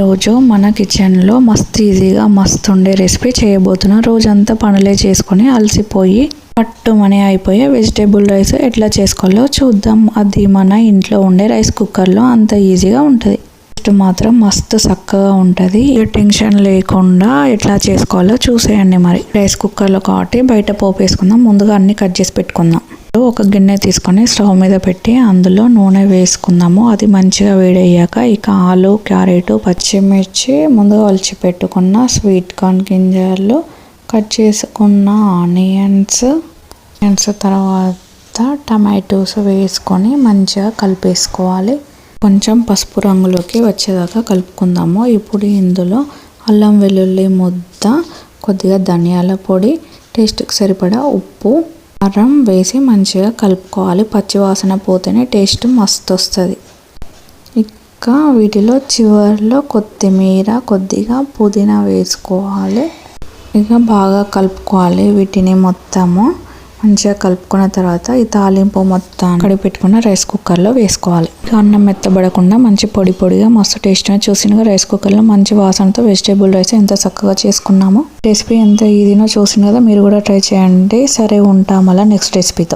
రోజు మన కిచెన్లో మస్తు ఈజీగా మస్తు ఉండే రెసిపీ చేయబోతున్నా. రోజంతా పనులే చేసుకొని అలసిపోయి పట్టుమని అయిపోయే వెజిటేబుల్ రైస్ ఎట్లా చేసుకోవాలో చూద్దాం. అది మన ఇంట్లో ఉండే రైస్ కుక్కర్లో అంత ఈజీగా ఉంటుంది. టేస్ట్ మాత్రం మస్తు చక్కగా ఉంటుంది. ఏ టెన్షన్ లేకుండా ఎట్లా చేసుకోవాలో చూసేయండి మరి. రైస్ కుక్కర్లో కాబట్టి బయట పోపు వేసుకుందాం ముందుగా అన్ని కట్ చేసి పెట్టుకుందాం. ఒక గిన్నె తీసుకొని స్టవ్ మీద పెట్టి అందులో నూనె వేసుకుందాము. అది మంచిగా వేడయ్యాక ఇక ఆలు క్యారెట్ పచ్చిమిర్చి ముందుగా ఒలిచి పెట్టుకున్న స్వీట్ కార్న్ గింజలు కట్ చేసుకున్న ఆనియన్స్ ఆనియన్స్ తర్వాత టమాటోస్ వేసుకొని మంచిగా కలిపేసుకోవాలి. కొంచెం పసుపు రంగులోకి వచ్చేదాకా కలుపుకుందాము. ఇప్పుడు ఇందులో అల్లం వెల్లుల్లి ముద్ద కొద్దిగా ధనియాల పొడి టేస్ట్కి సరిపడా ఉప్పు కారం వేసి మంచిగా కలుపుకోవాలి. పచ్చివాసన పోతేనే టేస్ట్ మస్తు వస్తుంది ఇంకా వీటిలో చివరిలో కొత్తిమీర కొద్దిగా పుదీనా వేసుకోవాలి. ఇక బాగా కలుపుకోవాలి వీటిని మొత్తము. మంచిగా కలుపుకున్న తర్వాత ఈ తాలింపు మొత్తం కడిగి పెట్టుకున్న రైస్ కుక్కర్లో వేసుకోవాలి. అన్నం మెత్తబడకుండా మంచి పొడి పొడిగా మస్తు టేస్ట్గా చూసినగా రైస్ కుక్కర్లో మంచి వాసనతో వెజిటేబుల్ రైస్ ఎంత చక్కగా చేసుకున్నామో రెసిపీ ఎంత ఈజీనో చూసిన కదా మీరు కూడా ట్రై చేయండి. సరే ఉంటాం అలా నెక్స్ట్ రెసిపీతో.